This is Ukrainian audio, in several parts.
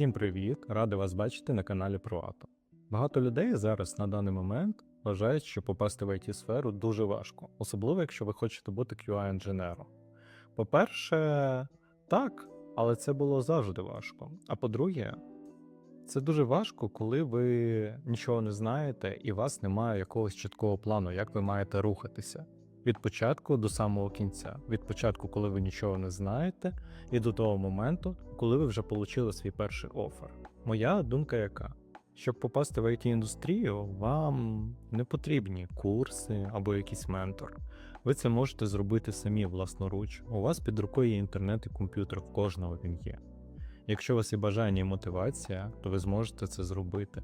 Всім привіт! Радий вас бачити на каналі ProAto. Багато людей зараз на даний момент вважають, що попасти в it сферу дуже важко, особливо якщо ви хочете бути QA-інженером. По-перше, так, але це було завжди важко. А по-друге, це дуже важко, коли ви нічого не знаєте і у вас немає якогось чіткого плану, як ви маєте рухатися. Від початку до самого кінця. Від початку, коли ви нічого не знаєте, і до того моменту, коли ви вже отримали свій перший офер. Моя думка яка? Щоб попасти в it індустрію, вам не потрібні курси або якийсь ментор. Ви це можете зробити самі власноруч. У вас під рукою є інтернет і комп'ютер, в кожного він є. Якщо у вас є бажання і мотивація, то ви зможете це зробити.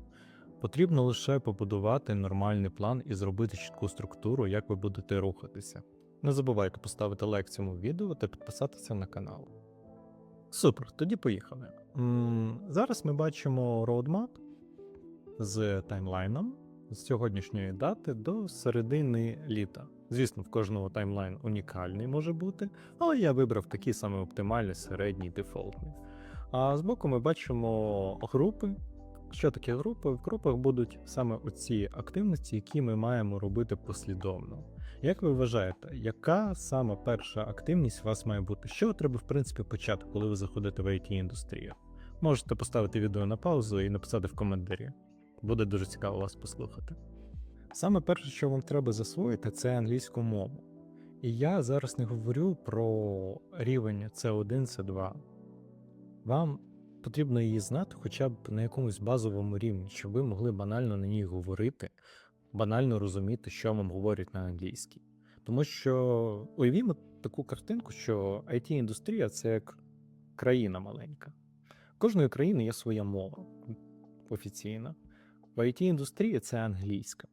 Потрібно лише побудувати нормальний план і зробити чітку структуру, як ви будете рухатися. Не забувайте поставити лайк цьому відео та підписатися на канал. Супер, тоді поїхали. Зараз ми бачимо роудмап з таймлайном з сьогоднішньої дати до середини літа. Звісно, в кожного таймлайн унікальний може бути, але я вибрав такий саме оптимальний, середній, дефолтний. А збоку ми бачимо групи. Що таке групи? В групах будуть саме оці активності, які ми маємо робити послідовно. Як ви вважаєте, яка саме перша активність у вас має бути? Що треба, в принципі, почати, коли ви заходите в it індустрію Можете поставити відео на паузу і написати в коментарі. Буде дуже цікаво вас послухати. Саме перше, що вам треба засвоїти, це англійську мову. І я зараз не говорю про рівень C1, C2. Вам потрібно її знати хоча б на якомусь базовому рівні, щоб ви могли банально на ній говорити, банально розуміти, що вам говорять на англійській. Тому що уявімо таку картинку, що IT-індустрія це як країна маленька. Кожної країни є своя мова офіційна. В IT-індустрії це англійська.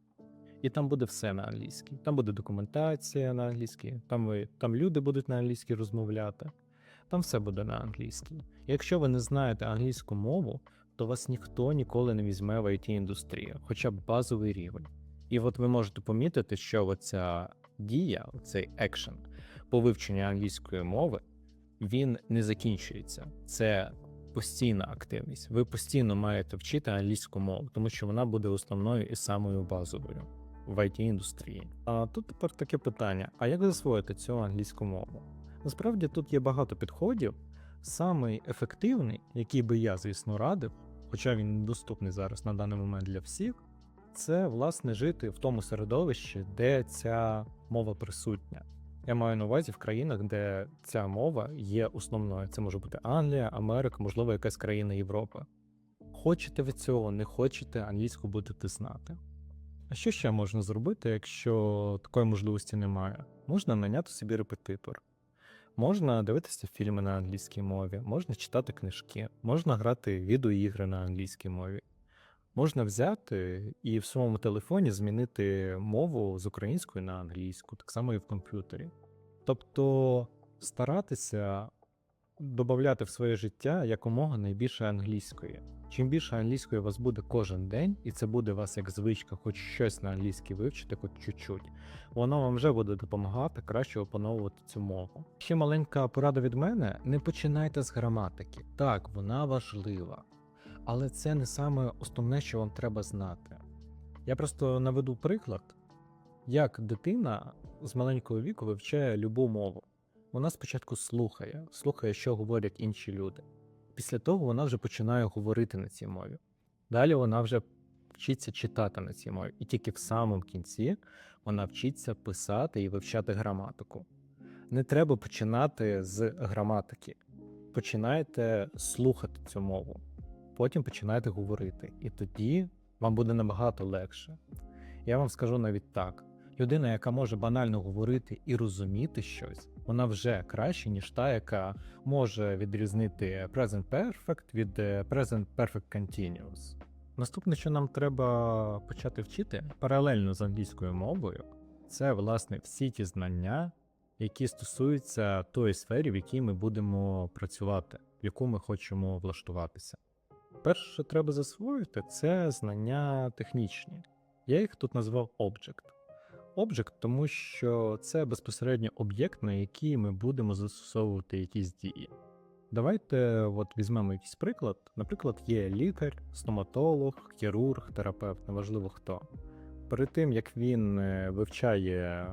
І там буде все на англійській. Там буде документація на англійській, там, там люди будуть на англійській розмовляти, там все буде на англійській. Якщо ви не знаєте англійську мову, то вас ніхто ніколи не візьме в IT-індустрію, хоча б базовий рівень. І от ви можете помітити, що оця дія, цей екшен по вивченню англійської мови, він не закінчується. Це постійна активність. Ви постійно маєте вчити англійську мову, тому що вона буде основною і самою базовою в it індустрії. А тут тепер таке питання: а як засвоїти цю англійську мову? Насправді тут є багато підходів. Самий ефективний, який би я, звісно, радив, хоча він недоступний зараз на даний момент для всіх, це власне жити в тому середовищі, де ця мова присутня. Я маю на увазі в країнах, де ця мова є основною. Це може бути Англія, Америка, можливо, якась країна Європи. Хочете ви цього, не хочете, англійську будете знати. А що ще можна зробити, якщо такої можливості немає? Можна наняти собі репетитор, можна дивитися фільми на англійській мові, можна читати книжки, можна грати відеоігри на англійській мові. Можна взяти і в своєму телефоні змінити мову з української на англійську, так само і в комп'ютері. Тобто старатися додати в своє життя якомога найбільше англійської. Чим більше англійської у вас буде кожен день, і це буде у вас як звичка, хоч щось на англійській вивчити, хоч чуть-чуть, воно вам вже буде допомагати краще опановувати цю мову. Ще маленька порада від мене: не починайте з граматики. Так, вона важлива. Але це не саме основне, що вам треба знати. Я просто наведу приклад, як дитина з маленького віку вивчає любу мову. Вона спочатку слухає, слухає, що говорять інші люди. Після того вона вже починає говорити на цій мові. Далі вона вже вчиться читати на цій мові. І тільки в самому кінці вона вчиться писати і вивчати граматику. Не треба починати з граматики. Починайте слухати цю мову потім починаєте говорити, і тоді вам буде набагато легше. Я вам скажу навіть так: людина, яка може банально говорити і розуміти щось, вона вже краще, ніж та, яка може відрізнити Present Perfect від е, Present Perfect Continuous. Наступне, що нам треба почати вчити паралельно з англійською мовою, це власне всі ті знання, які стосуються тої сфері, в якій ми будемо працювати, в яку ми хочемо влаштуватися. Перше, що треба засвоїти, це знання технічні. Я їх тут назвав Object. Object, тому що це безпосередньо об'єкт, на який ми будемо застосовувати якісь дії. Давайте от візьмемо якийсь приклад. Наприклад, є лікар, стоматолог, хірург, терапевт, неважливо хто. Перед тим як він е, вивчає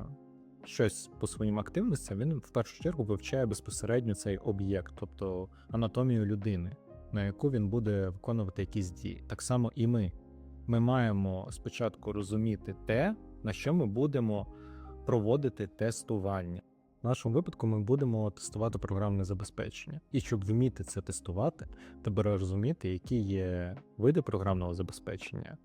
щось по своїм активностям, він в першу чергу вивчає безпосередньо цей об'єкт, тобто анатомію людини, на яку він буде виконувати якісь дії. Так само і ми. Ми маємо спочатку розуміти те, на що ми будемо проводити тестування. В нашому випадку ми будемо тестувати програмне забезпечення. І щоб вміти це тестувати, треба розуміти, які є види програмного забезпечення,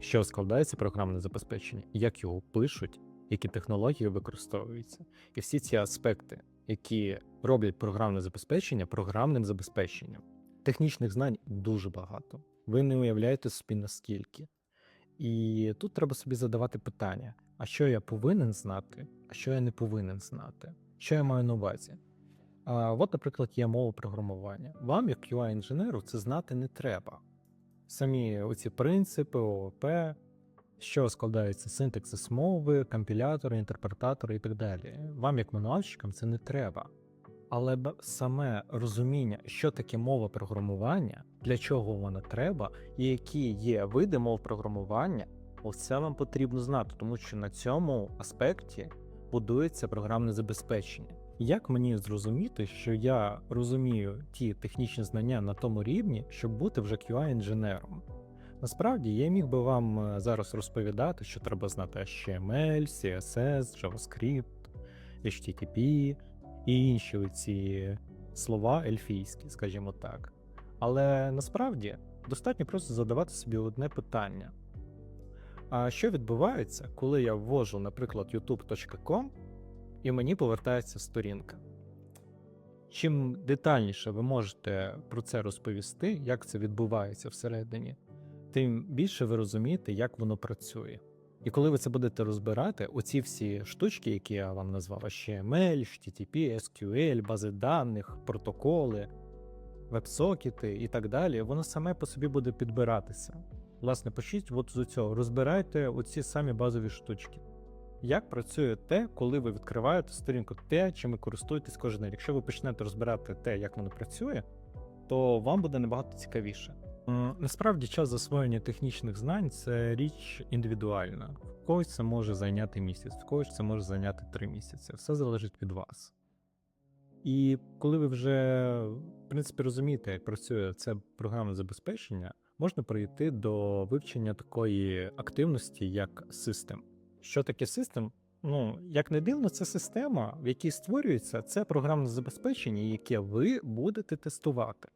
що складається програмне забезпечення, як його пишуть, які технології використовуються. І всі ці аспекти, які роблять програмне забезпечення програмним забезпеченням. Технічних знань дуже багато. Ви не уявляєте собі наскільки. І тут треба собі задавати питання: а що я повинен знати, а що я не повинен знати? Що я маю на увазі? А, от, наприклад, є мова програмування. Вам, як UI-інженеру, це знати не треба. Самі оці принципи, ООП, що складається синтаксис мови, компілятори, інтерпретатори і так далі. Вам, як мануальщикам, це не треба. Але саме розуміння, що таке мова програмування, для чого вона треба, і які є види мов програмування, оце вам потрібно знати, тому що на цьому аспекті будується програмне забезпечення. Як мені зрозуміти, що я розумію ті технічні знання на тому рівні, щоб бути вже QA-інженером? Насправді я міг би вам е, зараз розповідати, що треба знати HTML, CSS, JavaScript, HTTP і інші ці слова ельфійські, скажімо так. Але насправді достатньо просто задавати собі одне питання. А що відбувається, коли я ввожу, наприклад, youtube.com і мені повертається сторінка? Чим детальніше ви можете про це розповісти, як це відбувається всередині, тим більше ви розумієте, як воно працює. І коли ви це будете розбирати, оці всі штучки, які я вам назвав, HTML, HTTP, SQL, бази даних, протоколи, веб-сокети і так далі, воно саме по собі буде підбиратися. Власне, почніть от з цього, розбирайте оці самі базові штучки. Як працює те, коли ви відкриваєте сторінку, те, чим ви користуєтесь кожен день. Якщо ви почнете розбирати те, як воно працює, то вам буде набагато цікавіше. М, Насправді час засвоєння технічних знань це річ індивідуальна. В когось це може зайняти місяць, в когось це може зайняти три місяці. Все залежить від вас. І коли ви вже, в принципі, розумієте, як працює це програмне забезпечення, можна перейти до вивчення такої активності, як систем. Що таке систем? Ну, як не дивно, це система, в якій створюється це програмне забезпечення, яке ви будете тестувати.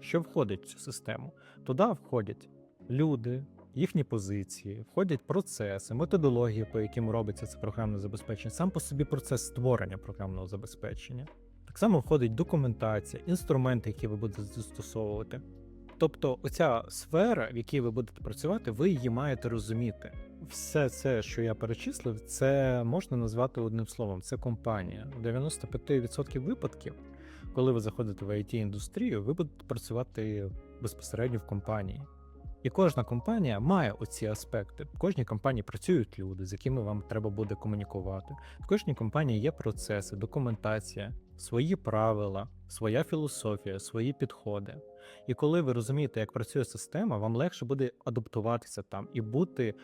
Що входить в цю систему? Туди входять люди, їхні позиції, входять процеси, методології, по яким робиться це програмне забезпечення, сам по собі процес створення програмного забезпечення. Так само входить документація, інструменти, які ви будете застосовувати. Тобто, оця сфера, в якій ви будете працювати, ви її маєте розуміти. Все це, що я перечислив, це можна назвати одним словом: це компанія. У 95% випадків, коли ви заходите в it індустрію, ви будете працювати безпосередньо в компанії. І кожна компанія має оці аспекти. В кожній компанії працюють люди, з якими вам треба буде комунікувати. В кожній компанії є процеси, документація, свої правила, своя філософія, свої підходи. І коли ви розумієте, як працює система, вам легше буде адаптуватися там і бути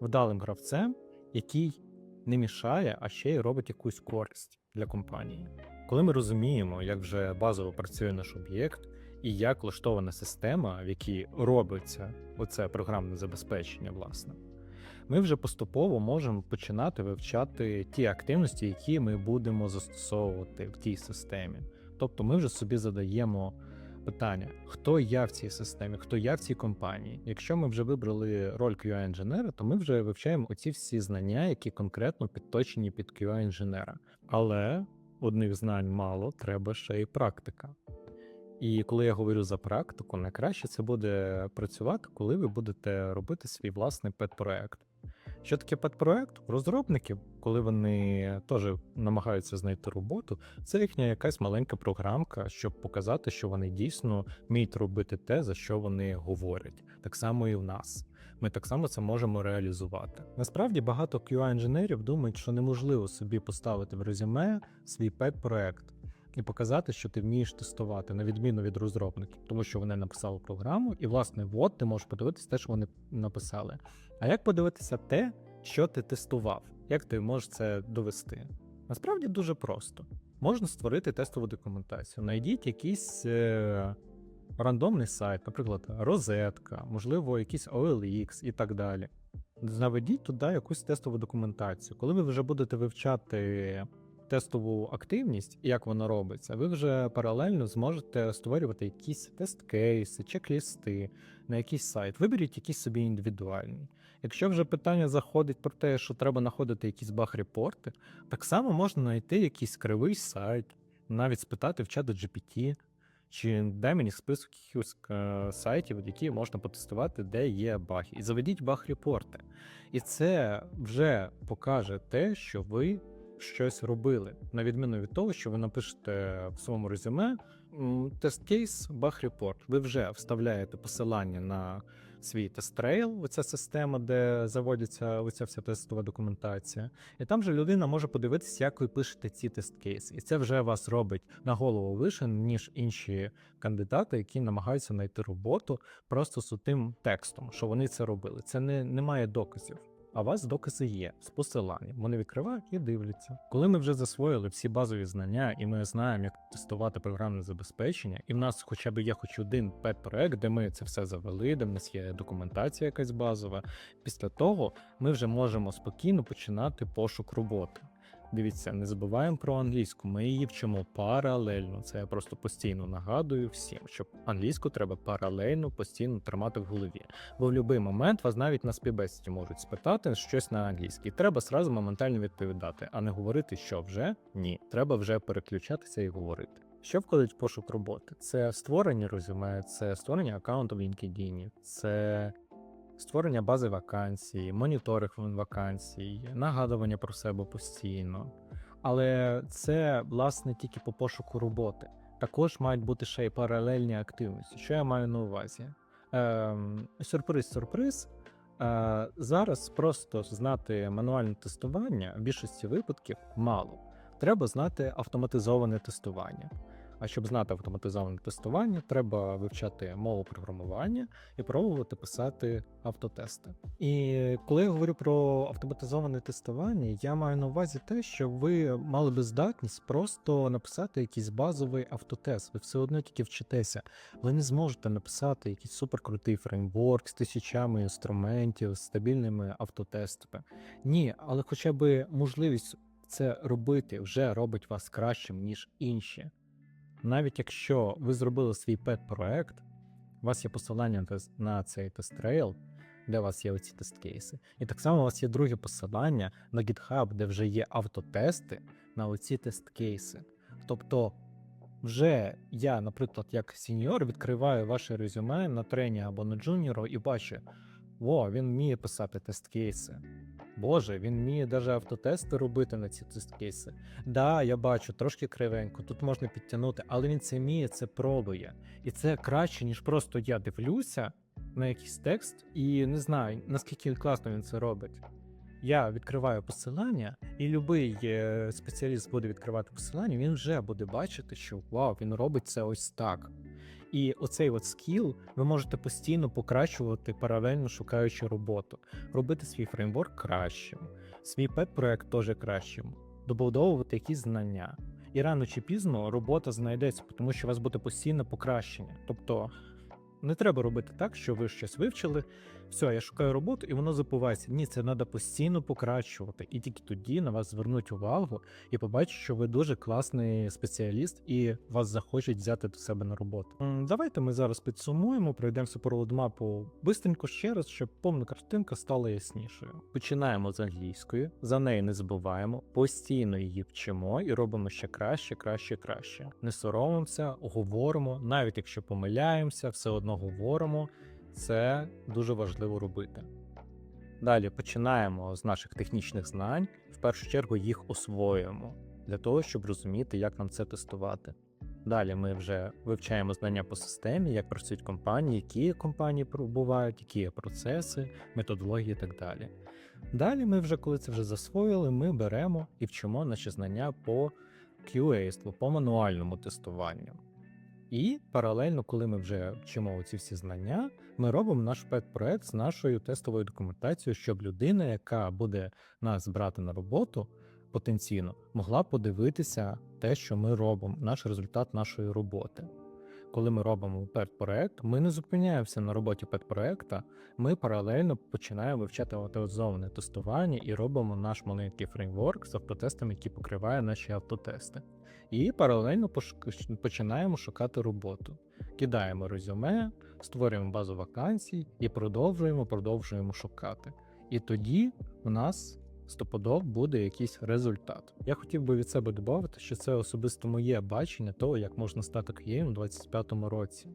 вдалим гравцем, який не мішає, а ще й робить якусь користь для компанії. Коли ми розуміємо, як вже базово працює наш об'єкт, і як влаштована система, в якій робиться оце програмне забезпечення, власне, ми вже поступово можемо починати вивчати ті активності, які ми будемо застосовувати в тій системі. Тобто ми вже собі задаємо питання, хто я в цій системі, хто я в цій компанії. Якщо ми вже вибрали роль QA-інженера, то ми вже вивчаємо оці всі знання, які конкретно підточені під QA-інженера. Але одних знань мало, треба ще й практика. І коли я говорю за практику, найкраще це буде працювати, коли ви будете робити свій власний пет-проект. Що таке пет-проект? Розробники, коли вони теж намагаються знайти роботу, це їхня якась маленька програмка, щоб показати, що вони дійсно вміють робити те, за що вони говорять. Так само і в нас. Ми так само це можемо реалізувати. Насправді багато QA інженерів думають, що неможливо собі поставити в резюме свій пет-проект. і показати, що ти вмієш тестувати, на відміну від розробників, тому що вони написали програму, і, власне, от ти можеш подивитися те, що вони написали. А як подивитися те, що ти тестував? Як ти можеш це довести? Насправді дуже просто. Можна створити тестову документацію. Найдіть якийсь е, рандомний сайт, наприклад, розетка, можливо, якийсь OLX і так далі. Заведіть туди якусь тестову документацію. Коли ви вже будете вивчати тестову активність і як вона робиться, ви вже паралельно зможете створювати якісь тест-кейси, чек-лісти на якийсь сайт. Виберіть якийсь собі індивідуальний. Якщо вже питання заходить про те, що треба знаходити якісь баг-репорти, так само можна знайти якийсь кривий сайт, навіть спитати в чата GPT, чи дай мені список сайтів, які можна потестувати, де є баги. І заведіть баг-репорти. І це вже покаже те, що ви щось робили, на відміну від того, що ви напишете в своєму резюме тест-кейс, баг-репорт. Ви вже вставляєте посилання на свій тест-трейл, оця система, де заводиться оця вся тестова документація. І там же людина може подивитися, як ви пишете ці тест-кейси. І це вже вас робить на голову вище, ніж інші кандидати, які намагаються знайти роботу просто з тим текстом, що вони це робили. Це не немає доказів. А у вас докази є з посиланням. Вони відкривають і дивляться. Коли ми вже засвоїли всі базові знання, і ми знаємо, як тестувати програмне забезпечення, і в нас хоча б є хоч один пет-проект, де ми це все завели, де в нас є документація якась базова. Після того ми вже можемо спокійно починати пошук роботи. Дивіться, не забуваємо про англійську. Ми її вчимо паралельно. Це я просто постійно нагадую всім, що англійську треба паралельно постійно тримати в голові. Бо в будь-який момент вас навіть на співбесіді можуть спитати щось на англійській. Треба сразу моментально відповідати, а не говорити, що вже ні. Треба вже переключатися і говорити. Що входить в пошук роботи? Це створення резюме, це створення аккаунту в LinkedIn, це створення бази вакансій, моніторинг вакансій, нагадування про себе постійно. Але це, власне, тільки по пошуку роботи. Також мають бути ще й паралельні активності. Що я маю на увазі? Ем, Сюрприз-сюрприз. Е, зараз просто знати мануальне тестування в більшості випадків мало. Треба знати автоматизоване тестування. А щоб знати автоматизоване тестування, треба вивчати мову програмування і пробувати писати автотести. І коли я говорю про автоматизоване тестування, я маю на увазі те, що ви мали би здатність просто написати якийсь базовий автотест. Ви все одно тільки вчитеся. Ви не зможете написати якийсь суперкрутий фреймворк з тисячами інструментів, з стабільними автотестами. Ні, але хоча б можливість це робити вже робить вас кращим, ніж інші. Навіть якщо ви зробили свій пет-проект, у вас є посилання на цей тест-трейл, у вас є оці тест-кейси. І так само у вас є друге посилання на GitHub, де вже є автотести на оці тест-кейси. Тобто, вже я, наприклад, як сеньор, відкриваю ваше резюме на трені або на джуніору і бачу, о, він вміє писати тест-кейси. Боже, він вміє навіть автотести робити на ці тест-кейси. Да, я бачу, трошки кривенько, тут можна підтягнути, але він це вміє, це пробує. І це краще, ніж просто я дивлюся на якийсь текст і не знаю, наскільки класно він це робить. Я відкриваю посилання, і будь-який спеціаліст буде відкривати посилання, він вже буде бачити, що вау, він робить це ось так. І оцей от скіл ви можете постійно покращувати, паралельно шукаючи роботу, робити свій фреймворк кращим, свій пет-проект теж кращим, добудовувати якісь знання. І рано чи пізно робота знайдеться, тому що у вас буде постійне покращення. Тобто не треба робити так, що ви щось вивчили, все, я шукаю роботу, і воно забувається. Ні, це треба постійно покращувати. І тільки тоді на вас звернуть увагу і побачать, що ви дуже класний спеціаліст, і вас захочуть взяти до себе на роботу. Давайте ми зараз підсумуємо, пройдемося по роудмапу бистренько ще раз, щоб повна картинка стала яснішою. Починаємо з англійської, за неї не забуваємо, постійно її вчимо і робимо ще краще, краще, краще. Не соромимося, говоримо, навіть якщо помиляємося, все одно говоримо. Це дуже важливо робити. Далі починаємо з наших технічних знань, в першу чергу їх освоюємо для того, щоб розуміти, як нам це тестувати. Далі ми вже вивчаємо знання по системі, як працюють компанії, які компанії бувають, які є процеси, методології і так далі. Далі ми вже, коли це вже засвоїли, ми беремо і вчимо наші знання по QA по мануальному тестуванню. І паралельно, коли ми вже вчимо ці всі знання, ми робимо наш педпроект з нашою тестовою документацією, щоб людина, яка буде нас брати на роботу, потенційно могла подивитися те, що ми робимо, наш результат нашої роботи. Коли ми робимо пет-проект, ми не зупиняємося на роботі пет-проекта, ми паралельно починаємо вивчати автоматизоване тестування і робимо наш маленький фреймворк з автотестами, який покриває наші автотести. І паралельно починаємо шукати роботу. Кидаємо резюме, створюємо базу вакансій і продовжуємо, продовжуємо шукати. І тоді у нас стопудов буде якийсь результат. Я хотів би від себе додати, що це особисто моє бачення того, як можна стати QA у 25-му році.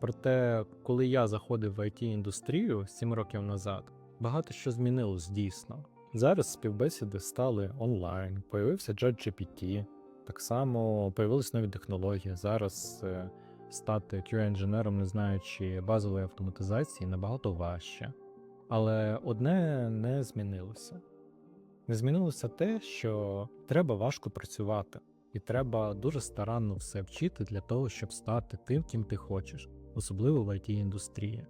Проте, коли я заходив в it індустрію 7 років назад, багато що змінилось дійсно. Зараз співбесіди стали онлайн, появився ChatGPT, так само появились нові технології. Зараз е, стати QA-інженером, не знаючи базової автоматизації, набагато важче. Але одне не змінилося. Не змінилося те, що треба важко працювати, і треба дуже старанно все вчити для того, щоб стати тим, ким ти хочеш, особливо в it індустрії.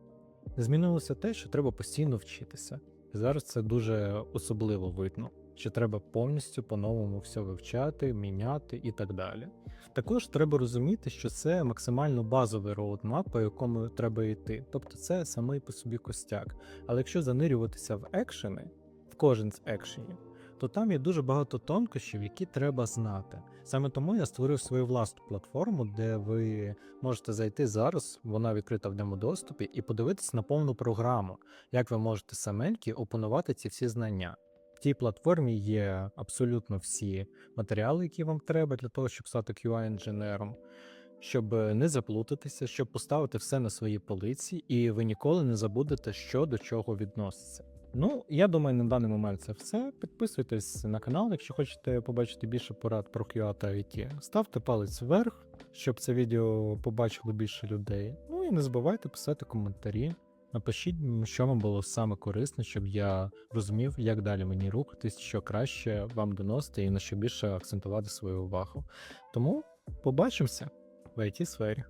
Не змінилося те, що треба постійно вчитися. І зараз це дуже особливо видно, що треба повністю по-новому все вивчати, міняти і так далі. Також треба розуміти, що це максимально базовий роудмап, по якому треба йти. Тобто це самий по собі костяк. Але якщо занирюватися в екшени, кожен з екшенів, то там є дуже багато тонкощів, які треба знати. Саме тому я створив свою власну платформу, де ви можете зайти зараз, вона відкрита в демодоступі, і подивитися на повну програму, як ви можете саменьки опанувати ці всі знання. В цій платформі є абсолютно всі матеріали, які вам треба для того, щоб стати QA-інженером, щоб не заплутатися, щоб поставити все на свої полиці, і ви ніколи не забудете, що до чого відноситься. Ну, я думаю, на даний момент це все. Підписуйтесь на канал, якщо хочете побачити більше порад про QA та IT. Ставте палець вверх, щоб це відео побачило більше людей. Ну і не забувайте писати коментарі. Напишіть, що вам було саме корисно, щоб я розумів, як далі мені рухатись, що краще вам доносити і на що більше акцентувати свою увагу. Тому побачимося в it сфері